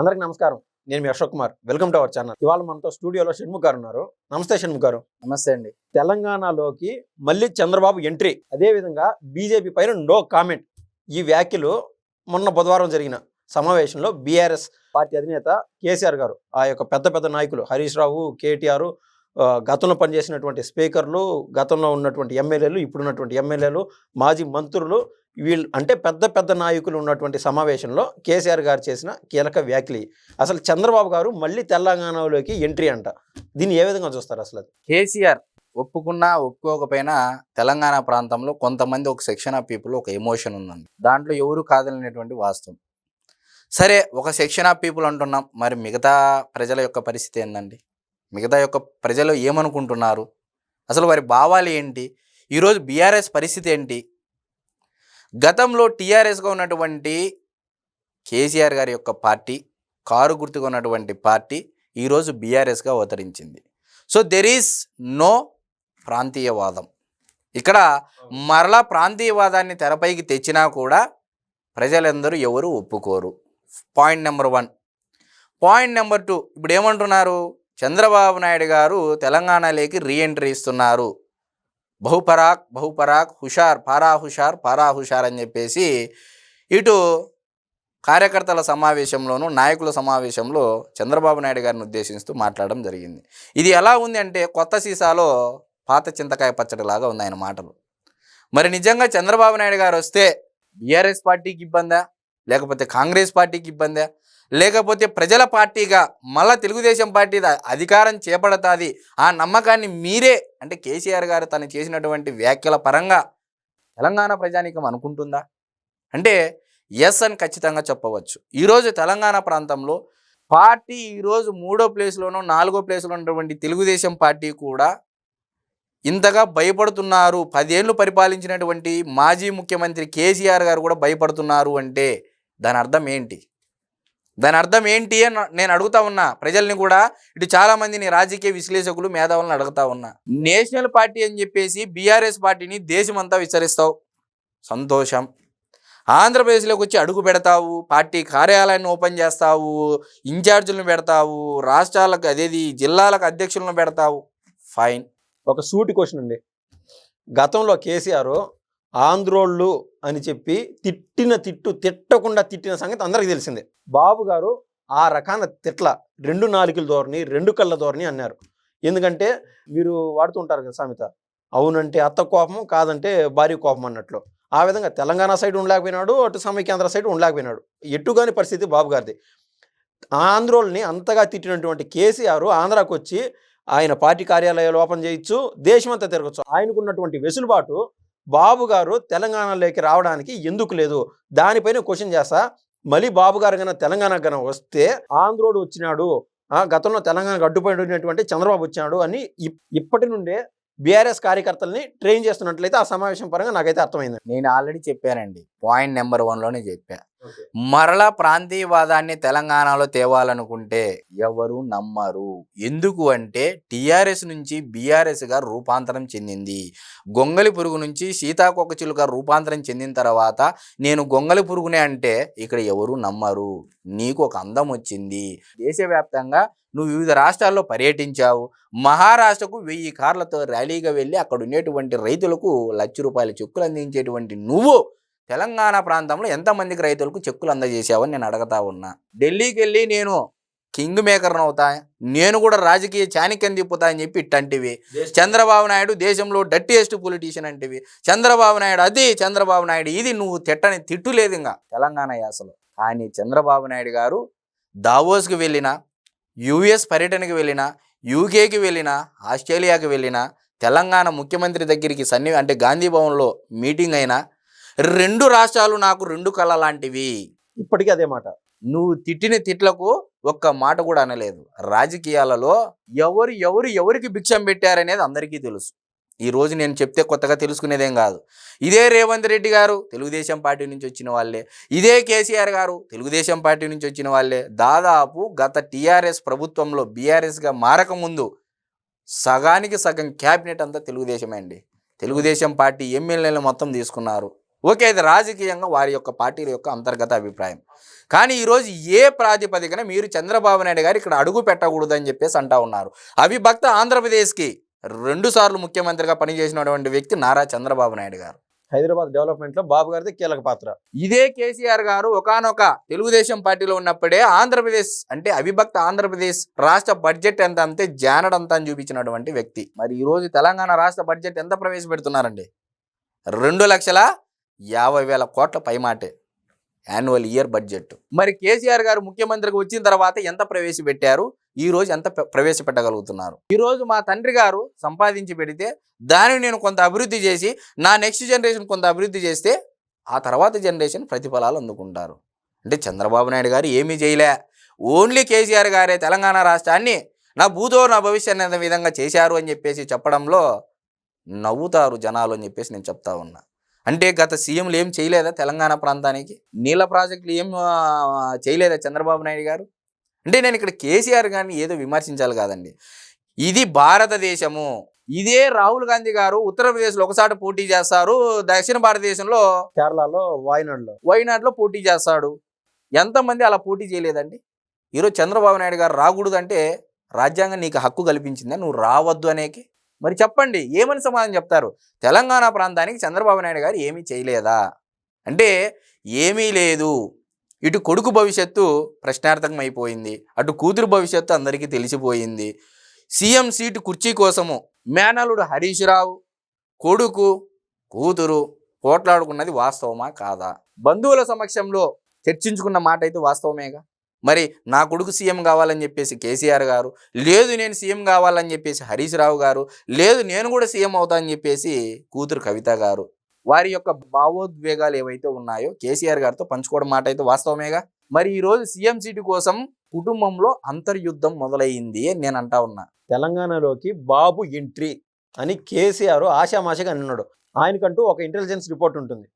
అందరికి నమస్కారం. నేను మీ Ashok Kumar. Welcome to our channel. ఇవాళ మనతో స్టూడియోలో షణ్ముఖ్ గారు ఉన్నారు. నమస్తే షణ్ముఖ్ గారు. నమస్తే అండి. తెలంగాణలోకి మళ్ళీ చంద్రబాబు ఎంట్రీ. అదే విధంగా బీజేపీ పైన నో కామెంట్. ఈ వ్యాఖ్యలు మొన్న బుధవారం జరిగిన సమావేశంలో బీఆర్ఎస్ పార్టీ అధినేత కేసీఆర్ గారు ఆ యొక్క పెద్ద పెద్ద నాయకులు హరీష్ రావు కేటీఆర్ గతంలో పనిచేసినటువంటి స్పీకర్లు గతంలో ఉన్నటువంటి ఎమ్మెల్యేలు ఇప్పుడున్నటువంటి ఎమ్మెల్యేలు మాజీ మంత్రులు వీళ్ళు అంటే పెద్ద పెద్ద నాయకులు ఉన్నటువంటి సమావేశంలో కేసీఆర్ గారు చేసిన కీలక వ్యాఖ్యలు అసలు చంద్రబాబు గారు మళ్ళీ తెలంగాణలోకి ఎంట్రీ అంట. దీన్ని ఏ విధంగా చూస్తారు అసలు కేసీఆర్ ఒప్పుకున్నా ఒప్పుకోకపోయినా తెలంగాణ ప్రాంతంలో కొంతమంది ఒక సెక్షన్ ఆఫ్ పీపుల్ ఒక ఎమోషన్ ఉందండి. దాంట్లో ఎవరు కాదనేటువంటి వాస్తవం. సరే ఒక సెక్షన్ ఆఫ్ పీపుల్ అంటున్నాం. మరి మిగతా ప్రజల యొక్క పరిస్థితి ఏందండి? మిగతా యొక్క ప్రజలు ఏమనుకుంటున్నారు? అసలు వారి భావాలు ఏంటి? ఈరోజు బీఆర్ఎస్ పరిస్థితి ఏంటి? గతంలో టీఆర్ఎస్గా ఉన్నటువంటి కేసీఆర్ గారి యొక్క పార్టీ కారు గుర్తుగా ఉన్నటువంటి పార్టీ ఈరోజు బీఆర్ఎస్గా అవతరించింది. సో దెర్ ఈస్ నో ప్రాంతీయవాదం. ఇక్కడ మరలా ప్రాంతీయవాదాన్ని తెరపైకి తెచ్చినా కూడా ప్రజలందరూ ఎవరు ఒప్పుకోరు. Point number one point number two ఇప్పుడు ఏమంటున్నారు? చంద్రబాబు నాయుడు గారు తెలంగాణలోకి రీఎంట్రీ ఇస్తున్నారు. బహుపరాక్ బహుపరాక్ హుషార్ పారా హుషార్ పారా హుషార్ అని చెప్పేసి ఇటు కార్యకర్తల సమావేశంలోనూ నాయకుల సమావేశంలో చంద్రబాబు నాయుడు గారిని ఉద్దేశిస్తూ మాట్లాడడం జరిగింది. ఇది ఎలా ఉంది అంటే కొత్త సీసాలో పాత చింతకాయ పచ్చడిలాగా ఉంది ఆయన మాటలు. మరి నిజంగా చంద్రబాబు నాయుడు గారు వస్తే బీఆర్ఎస్ పార్టీకి ఇబ్బందా? లేకపోతే కాంగ్రెస్ పార్టీకి ఇబ్బందా? లేకపోతే ప్రజల పార్టీగా మళ్ళా తెలుగుదేశం పార్టీ అధికారం చేపడతాది. ఆ నమ్మకాన్ని మీరే అంటే కేసీఆర్ గారు తను చేసినటువంటి వ్యాఖ్యల పరంగా తెలంగాణ ప్రజానీకం అనుకుంటుందా? అంటే ఎస్ అని ఖచ్చితంగా చెప్పవచ్చు. ఈరోజు తెలంగాణ ప్రాంతంలో పార్టీ ఈరోజు మూడో ప్లేస్లోనో నాలుగో ప్లేస్లో ఉన్నటువంటి తెలుగుదేశం పార్టీ కూడా ఇంతగా భయపడుతున్నారు. పదేళ్ళు పరిపాలించినటువంటి మాజీ ముఖ్యమంత్రి కేసీఆర్ గారు కూడా భయపడుతున్నారు అంటే దాని అర్థం ఏంటి? దాని అర్థం ఏంటి అని నేను అడుగుతా ఉన్నా. ప్రజల్ని కూడా ఇటు చాలా మందిని రాజకీయ విశ్లేషకులు మేధావులను అడుగుతా ఉన్నా. నేషనల్ పార్టీ అని చెప్పేసి బీఆర్ఎస్ పార్టీని దేశమంతా విస్తరిస్తావు. సంతోషం. ఆంధ్రప్రదేశ్లోకి వచ్చి అడుగు పెడతావు పార్టీ కార్యాలయాన్ని ఓపెన్ చేస్తావు ఇన్ఛార్జీలను పెడతావు రాష్ట్రాలకు అదేది జిల్లాలకు అధ్యక్షులను పెడతావు. ఫైన్. ఒక సూటి క్వశ్చన్ అండి గతంలో కేసీఆర్ ఆంధ్రోళ్ళు అని చెప్పి తిట్టిన తిట్టు తిట్టకుండా తిట్టిన సంగతి అందరికీ తెలిసిందే. బాబు గారు ఆ రకాన తిట్ల రెండు నాలుగుల ధోరణి రెండు కళ్ళ ధోరణి అన్నారు. ఎందుకంటే మీరు వాడుతుంటారు కదా సామెత అవునంటే అత్త కోపం కాదంటే భార్య కోపం అన్నట్లు. ఆ విధంగా తెలంగాణ సైడ్ ఉండలేకపోయినాడు అటు సమైక్యాంధ్ర సైడ్ ఉండలేకపోయినాడు. ఎట్టుగాని పరిస్థితి బాబు గారిది. ఆంధ్రోల్ని అంతగా తిట్టినటువంటి కేసీఆర్ ఆంధ్రాకు వచ్చి ఆయన పార్టీ కార్యాలయాలు ఓపెన్ చేయొచ్చు దేశమంతా తిరగచ్చు. ఆయనకున్నటువంటి వెసులుబాటు బాబు గారు తెలంగాణలోకి రావడానికి ఎందుకు లేదు? దానిపైన క్వశ్చన్ చేస్తా. మళ్ళీ బాబు గారు కన్నా తెలంగాణ కన్నా వస్తే ఆంధ్రోడు వచ్చినాడు ఆ, గతంలో తెలంగాణకు అడ్డుపడినటువంటి చంద్రబాబు వచ్చినాడు అని ఇప్- ఇప్పటి నుండే బీఆర్ఎస్ కార్యకర్తల్ని ట్రైన్ చేస్తున్నట్లయితే ఆ సమావేశం పరంగా నాకైతే అర్థమైంది. నేను ఆల్రెడీ చెప్పానండి. పాయింట్ నెంబర్ వన్లోనే చెప్పాను మరలా ప్రాంతీయవాదాన్ని తెలంగాణలో తేవాలనుకుంటే ఎవరు నమ్మరు. ఎందుకు అంటే టీఆర్ఎస్ నుంచి బీఆర్ఎస్గా రూపాంతరం చెందింది. గొంగలి పురుగు నుంచి సీతాకొకచిలుక రూపాంతరం చెందిన తర్వాత నేను గొంగలి పురుగునే అంటే ఇక్కడ ఎవరు నమ్మరు. నీకు ఒక అందం వచ్చింది. దేశవ్యాప్తంగా నువ్వు వివిధ రాష్ట్రాల్లో పర్యటించావు. మహారాష్ట్రకు వెయ్యి కార్లతో ర్యాలీగా వెళ్ళి అక్కడ ఉండేటువంటి రైతులకు లక్ష రూపాయల చెక్కులు అందించేటువంటి నువ్వు తెలంగాణ ప్రాంతంలో ఎంతమందికి రైతులకు చెక్కులు అందజేసావని నేను అడగతా ఉన్నా. ఢిల్లీకి వెళ్ళి నేను కింగ్ మేకర్ని అవుతా నేను కూడా రాజకీయ చాణక్యం తిప్పుతా అని చెప్పి ఇట్టంటివి. చంద్రబాబు నాయుడు దేశంలో డట్టియెస్ట్ పొలిటీషియన్ అంటివి. చంద్రబాబు నాయుడు అది చంద్రబాబు నాయుడు ఇది నువ్వు తిట్టని తిట్టు లేదు ఇంకా తెలంగాణ యాసలో. కానీ చంద్రబాబు నాయుడు గారు దావోస్కి వెళ్ళిన యుఎస్ పర్యటనకి వెళ్ళిన యూకేకి వెళ్ళిన ఆస్ట్రేలియాకి వెళ్ళిన తెలంగాణ ముఖ్యమంత్రి దగ్గరికి సన్ని అంటే గాంధీ భవన్లో మీటింగ్ అయినా రెండు రాష్ట్రాలు నాకు రెండు కళ లాంటివి. ఇప్పటికీ అదే మాట. నువ్వు తిట్టిన తిట్లకు ఒక్క మాట కూడా అనలేదు. రాజకీయాలలో ఎవరు ఎవరు ఎవరికి భిక్షం పెట్టారనేది అందరికీ తెలుసు. ఈ రోజు నేను చెప్తే కొత్తగా తెలుసుకునేదేం కాదు. ఇదే రేవంత్ రెడ్డి గారు తెలుగుదేశం పార్టీ నుంచి వచ్చిన వాళ్ళే. ఇదే కేసీఆర్ గారు తెలుగుదేశం పార్టీ నుంచి వచ్చిన వాళ్ళే. దాదాపు గత టీఆర్ఎస్ ప్రభుత్వంలో బీఆర్ఎస్గా మారకముందు సగానికి సగం క్యాబినెట్ అంతా తెలుగుదేశమే అండి. తెలుగుదేశం పార్టీ ఎమ్మెల్యేలు మొత్తం తీసుకున్నారు. ఓకే అది రాజకీయంగా వారి యొక్క పార్టీల యొక్క అంతర్గత అభిప్రాయం. కానీ ఈరోజు ఏ ప్రాతిపదికన మీరు చంద్రబాబు నాయుడు గారు ఇక్కడ అడుగు పెట్టకూడదు అని చెప్పేసి అంటా ఉన్నారు. అవిభక్త ఆంధ్రప్రదేశ్కి రెండు సార్లు ముఖ్యమంత్రిగా పనిచేసినటువంటి వ్యక్తి నారా చంద్రబాబు నాయుడు గారు. హైదరాబాద్ డెవలప్మెంట్లో బాబు గారిది కీలక పాత్ర. ఇదే కేసీఆర్ గారు ఒకానొక తెలుగుదేశం పార్టీలో ఉన్నప్పుడే ఆంధ్రప్రదేశ్ అంటే అవిభక్త ఆంధ్రప్రదేశ్ రాష్ట్ర బడ్జెట్ ఎంత అంతే జానడంత అని చూపించినటువంటి వ్యక్తి. మరి ఈ రోజు తెలంగాణ రాష్ట్ర బడ్జెట్ ఎంత ప్రవేశపెడుతున్నారండి? రెండు లక్షల? యాభై వేల కోట్ల పైమాటే యాన్యువల్ ఇయర్ బడ్జెట్. మరి కేసీఆర్ గారు ముఖ్యమంత్రికి వచ్చిన తర్వాత ఎంత ప్రవేశపెట్టారు? ఈ రోజు ఎంత ప్రవేశపెట్టగలుగుతున్నారు? ఈరోజు మా తండ్రి గారు సంపాదించి పెడితే దానిని నేను కొంత అభివృద్ధి చేసి నా నెక్స్ట్ జనరేషన్ కొంత అభివృద్ధి చేస్తే ఆ తర్వాత జనరేషన్ ప్రతిఫలాలు అందుకుంటారు. అంటే చంద్రబాబు నాయుడు గారు ఏమీ చేయలే. ఓన్లీ కేసీఆర్ గారే తెలంగాణ రాష్ట్రాన్ని నా భూతో నా భవిష్యత్ విధంగా చేశారు అని చెప్పేసి చెప్పడంలో నవ్వుతారు జనాలు అని చెప్పేసి నేను చెప్తా ఉన్నా. అంటే గత సీఎంలు ఏం చేయలేదా తెలంగాణ ప్రాంతానికి? నీళ్ళ ప్రాజెక్టులు ఏం చేయలేదా చంద్రబాబు నాయుడు గారు? అంటే నేను ఇక్కడ కేసీఆర్ గారిని ఏదో విమర్శించాలి కాదండి. ఇది భారతదేశము. ఇదే రాహుల్ గాంధీ గారు ఉత్తరప్రదేశ్లో ఒకసారి పోటీ చేస్తారు. దక్షిణ భారతదేశంలో కేరళలో వాయనాడులో. వైనాడులో పోటీ చేస్తాడు. ఎంతమంది అలా పోటీ చేయలేదండి? ఈరోజు చంద్రబాబు నాయుడు గారు రాకూడదు అంటే రాజ్యాంగం నీకు హక్కు కల్పించిందా? నువ్వు రావద్దు అనేకి? మరి చెప్పండి ఏమని సమాధానం చెప్తారు? తెలంగాణ ప్రాంతానికి చంద్రబాబు నాయుడు గారు ఏమీ చేయలేదా? అంటే ఏమీ లేదు. ఇటు కొడుకు భవిష్యత్తు ప్రశ్నార్థకం అయిపోయింది. అటు కూతురు భవిష్యత్తు అందరికీ తెలిసిపోయింది. సీఎం సీటు కుర్చీ కోసము మేనలుడు హరీష్ రావు కొడుకు కూతురు పోట్లాడుకున్నది వాస్తవమా కాదా? బంధువుల సమక్షంలో చర్చించుకున్న మాట అయితే వాస్తవమేగా? మరి నా కొడుకు సీఎం కావాలని చెప్పేసి కేసీఆర్ గారు లేదు నేను సీఎం కావాలని చెప్పేసి హరీష్ రావు గారు లేదు నేను కూడా సీఎం అవుతా అని చెప్పేసి కూతురు కవిత గారు వారి యొక్క భావోద్వేగాలు ఏవైతే ఉన్నాయో కేసీఆర్ గారితో పంచుకోవడం మాట అయితే వాస్తవమేగా. మరి ఈరోజు సీఎం సీటు కోసం కుటుంబంలో అంతర్యుద్ధం మొదలైంది అని నేను అంటా ఉన్నా. తెలంగాణలోకి బాబు ఎంట్రీ అని కేసీఆర్ ఆశామాషగా అన్నాడు. ఆయనకంటూ ఒక ఇంటెలిజెన్స్ రిపోర్ట్ ఉంటుంది.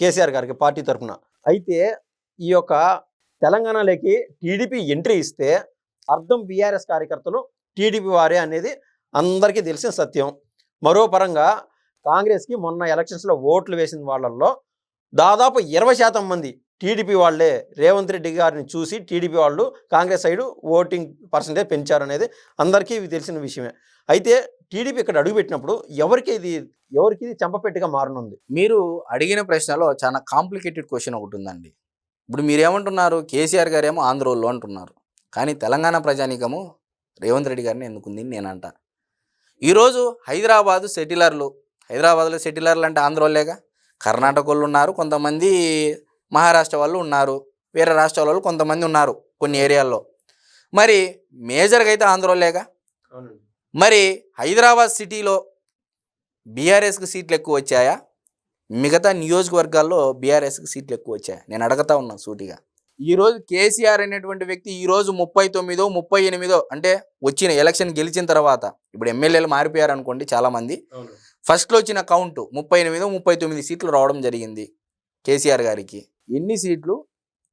కేసీఆర్ గారికి పార్టీ తరఫున. అయితే ఈ యొక్క తెలంగాణలోకి టీడీపీ ఎంట్రీ ఇస్తే అర్థం బీఆర్ఎస్ కార్యకర్తలు టీడీపీ వారే అనేది అందరికీ తెలిసిన సత్యం. మరో పరంగా కాంగ్రెస్కి మొన్న ఎలక్షన్స్లో ఓట్లు వేసిన వాళ్ళల్లో దాదాపు ఇరవై శాతం మంది టీడీపీ వాళ్ళే రేవంత్ రెడ్డి గారిని చూసి టీడీపీ వాళ్ళు కాంగ్రెస్ సైడు ఓటింగ్ పర్సంటేజ్ పెంచారనేది అందరికీ ఇవి తెలిసిన విషయమే. అయితే టీడీపీ ఇక్కడ అడుగుపెట్టినప్పుడు ఎవరికి ఇది ఎవరికి ఇది చెంపపెట్టిగా మారనుంది? మీరు అడిగిన ప్రశ్నలో చాలా కాంప్లికేటెడ్ క్వశ్చన్ ఒకటి ఉందండి. ఇప్పుడు మీరేమంటున్నారు? కేసీఆర్ గారేమో ఆంధ్రోళ్ళు అంటున్నారు. కానీ తెలంగాణ ప్రజానీకము రేవంత్ రెడ్డి గారిని ఎన్నుకుంది నేనంట. ఈరోజు హైదరాబాదు సెటిలర్లు హైదరాబాద్లో సెటిలర్లు అంటే ఆంధ్రోళ్ళేగా? కర్ణాటక వాళ్ళు ఉన్నారు కొంతమంది మహారాష్ట్ర వాళ్ళు ఉన్నారు. వేరే రాష్ట్రాల వాళ్ళు కొంతమంది ఉన్నారు కొన్ని ఏరియాల్లో. మరి మేజర్గా అయితే ఆంధ్రోళ్ళేగా? మరి హైదరాబాద్ సిటీలో బీఆర్ఎస్కి సీట్లు ఎక్కువ వచ్చాయా? మిగతా నియోజకవర్గాల్లో బీఆర్ఎస్కి సీట్లు ఎక్కువ వచ్చాయి నేను అడగతా ఉన్నాను సూటిగా. ఈరోజు కేసీఆర్ అనేటువంటి వ్యక్తి ఈరోజు ముప్పై తొమ్మిదో ముప్పై ఎనిమిదో అంటే వచ్చిన ఎలక్షన్ గెలిచిన తర్వాత ఇప్పుడు ఎమ్మెల్యేలు మారిపోయారు అనుకోండి చాలామంది ఫస్ట్లో వచ్చిన కౌంట్ ముప్పై ఎనిమిదో ముప్పై తొమ్మిది సీట్లు రావడం జరిగింది కేసీఆర్ గారికి. ఎన్ని సీట్లు?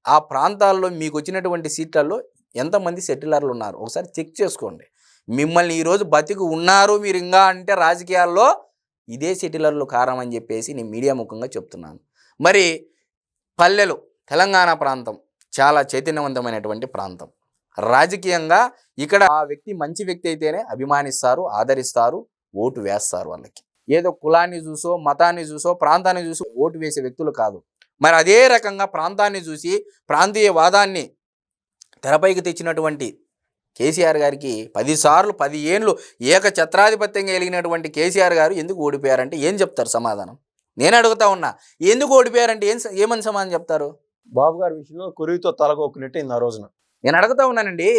ఆ ప్రాంతాల్లో మీకు వచ్చినటువంటి సీట్లలో ఎంతమంది సెటిలర్లు ఉన్నారు? ఒకసారి చెక్ చేసుకోండి. మిమ్మల్ని ఈరోజు బతికి ఉన్నారు మీరు ఇంకా అంటే రాజకీయాల్లో ఇదే సెటిలర్లు కారణం అని చెప్పేసి నేను మీడియా ముఖంగా చెప్తున్నాను. మరి పల్లెలు తెలంగాణ ప్రాంతం చాలా చైతన్యవంతమైనటువంటి ప్రాంతం. రాజకీయంగా ఇక్కడ ఆ వ్యక్తి మంచి వ్యక్తి అయితేనే అభిమానిస్తారు ఆదరిస్తారు ఓటు వేస్తారు వాళ్ళకి. ఏదో కులాన్ని చూసో మతాన్ని చూసో ప్రాంతాన్ని చూసో ఓటు వేసే వ్యక్తులు కాదు. మరి అదే రకంగా ప్రాంతాన్ని చూసి ప్రాంతీయ వాదాన్ని తెరపైకి తెచ్చినటువంటి కేసీఆర్ గారికి పదిసార్లు పది ఏండ్లు ఏక ఛత్రాధిపత్యంగా వెలిగినటువంటి కేసీఆర్ గారు ఎందుకు ఓడిపోయారంటే ఏం చెప్తారు సమాధానం? నేను అడుగుతా ఉన్నా ఎందుకు ఓడిపోయారంటే ఏం ఏమని సమాధానం చెప్తారు? బాబు గారి విషయంలో కురివితో తలగొక్కునట్టు ఆ రోజున. నేను అడుగుతా ఉన్నానండి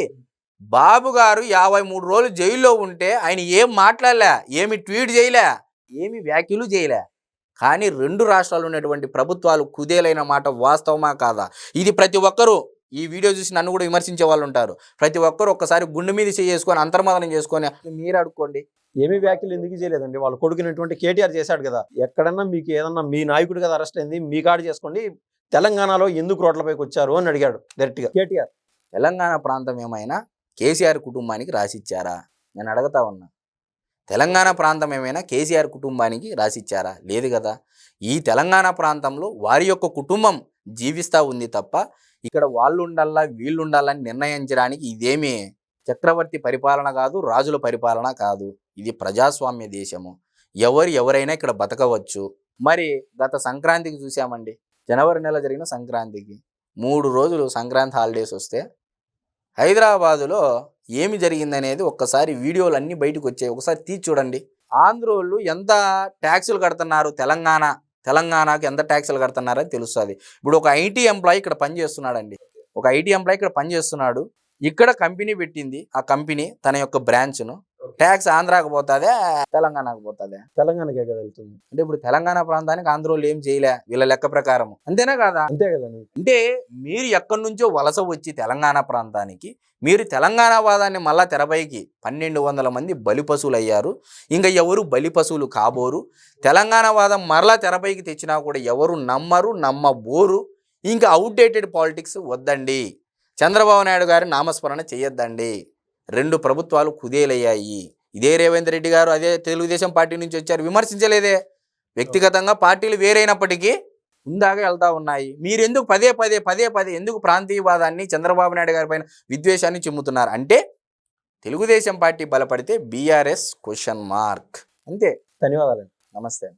బాబు గారు యాభై మూడు రోజులు జైల్లో ఉంటే ఆయన ఏం మాట్లాడలే ఏమి ట్వీట్ చేయలే ఏమి వ్యాఖ్యలు చేయలే. కానీ రెండు రాష్ట్రాలు ఉన్నటువంటి ప్రభుత్వాలు కుదేలైన మాట వాస్తవమా కాదా? ఇది ప్రతి ఒక్కరూ ఈ వీడియో చూసి నన్ను కూడా విమర్శించే వాళ్ళు ఉంటారు. ప్రతి ఒక్కరు ఒక్కసారి గుండె మీద చేసుకొని అంతర్మదనం చేసుకొని మీరు అడుక్కోండి. ఏమి వ్యాఖ్యలు ఎందుకు చేయలేదండి? వాళ్ళు కొడుకునేటువంటి కేటీఆర్ చేశాడు కదా. ఎక్కడన్నా మీకు ఏదన్నా మీ నాయకుడు కదా అరెస్ట్ అయింది మీ కాడు చేసుకోండి. తెలంగాణలో ఎందుకు రోడ్లపైకి వచ్చారు అని అడిగాడు డైరెక్ట్గా కేటీఆర్. తెలంగాణ ప్రాంతం ఏమైనా కేసీఆర్ కుటుంబానికి రాసిచ్చారా? నేను అడుగుతా ఉన్నా. తెలంగాణ ప్రాంతం ఏమైనా కేసీఆర్ కుటుంబానికి రాసిచ్చారా? లేదు కదా. ఈ తెలంగాణ ప్రాంతంలో వారి యొక్క కుటుంబం జీవిస్తూ ఉంది తప్ప ఇక్కడ వాళ్ళు ఉండాలా వీళ్ళు ఉండాలని నిర్ణయించడానికి ఇదేమీ చక్రవర్తి పరిపాలన కాదు రాజుల పరిపాలన కాదు. ఇది ప్రజాస్వామ్య దేశము. ఎవరు ఎవరైనా ఇక్కడ బతకవచ్చు. మరి గత సంక్రాంతికి చూసామండి. జనవరి నెల జరిగిన సంక్రాంతికి మూడు రోజులు సంక్రాంతి హాలిడేస్ వస్తే హైదరాబాదులో ఏమి జరిగిందనేది ఒక్కసారి వీడియోలు అన్నీ బయటకు వచ్చాయి. ఒకసారి తీసి చూడండి. ఆంధ్రోళ్ళు ఎంత ట్యాక్సులు కడుతున్నారు తెలంగాణ తెలంగాణకు ఎంత ట్యాక్సులు కడుతున్నారని తెలుస్తుంది. ఇప్పుడు ఒక ఐటీ ఎంప్లాయీ ఇక్కడ పనిచేస్తున్నాడండి ఒక ఐటీ ఎంప్లాయీ ఇక్కడ పనిచేస్తున్నాడు ఇక్కడ కంపెనీ పెట్టింది. ఆ కంపెనీ తన యొక్క బ్రాంచ్ను ట్యాక్స్ ఆంధ్రాకి పోతుందే తెలంగాణకు పోతుందే? తెలంగాణకే కదా వెళ్తుంది. అంటే ఇప్పుడు తెలంగాణ ప్రాంతానికి ఆంధ్రోళ్ళు ఏం చేయలే వీళ్ళ లెక్క ప్రకారం అంతేనా కాదా? అంతే కదండి అంటే మీరు ఎక్కడి నుంచో వలస వచ్చి తెలంగాణ ప్రాంతానికి మీరు తెలంగాణ వాదాన్ని మళ్ళా తెరపైకి పన్నెండు వందల మంది బలి పశువులు అయ్యారు ఇంకా ఎవరు బలి పశువులు కాబోరు? తెలంగాణ వాదం మరలా తెరపైకి తెచ్చినా కూడా ఎవరు నమ్మరు నమ్మబోరు? ఇంకా అవుట్డేటెడ్ పాలిటిక్స్ వద్దండి. చంద్రబాబు నాయుడు గారి నామస్మరణ చేయొద్దండి. రెండు ప్రభుత్వాలు కుదేలయ్యాయి. ఇదే రేవంత్ రెడ్డి గారు అదే తెలుగుదేశం పార్టీ నుంచి వచ్చారు. విమర్శించలేదే. వ్యక్తిగతంగా పార్టీలు వేరైనప్పటికీ ముందాగా వెళ్తా ఉన్నాయి. మీరు ఎందుకు పదే పదే పదే పదే ఎందుకు ప్రాంతీయవాదాన్ని చంద్రబాబు నాయుడు గారి పైన విద్వేషాన్ని చిమ్ముతున్నారు? అంటే Telugu Desam party బలపడితే BRS question mark. అంతే. ధన్యవాదాలు నమస్తే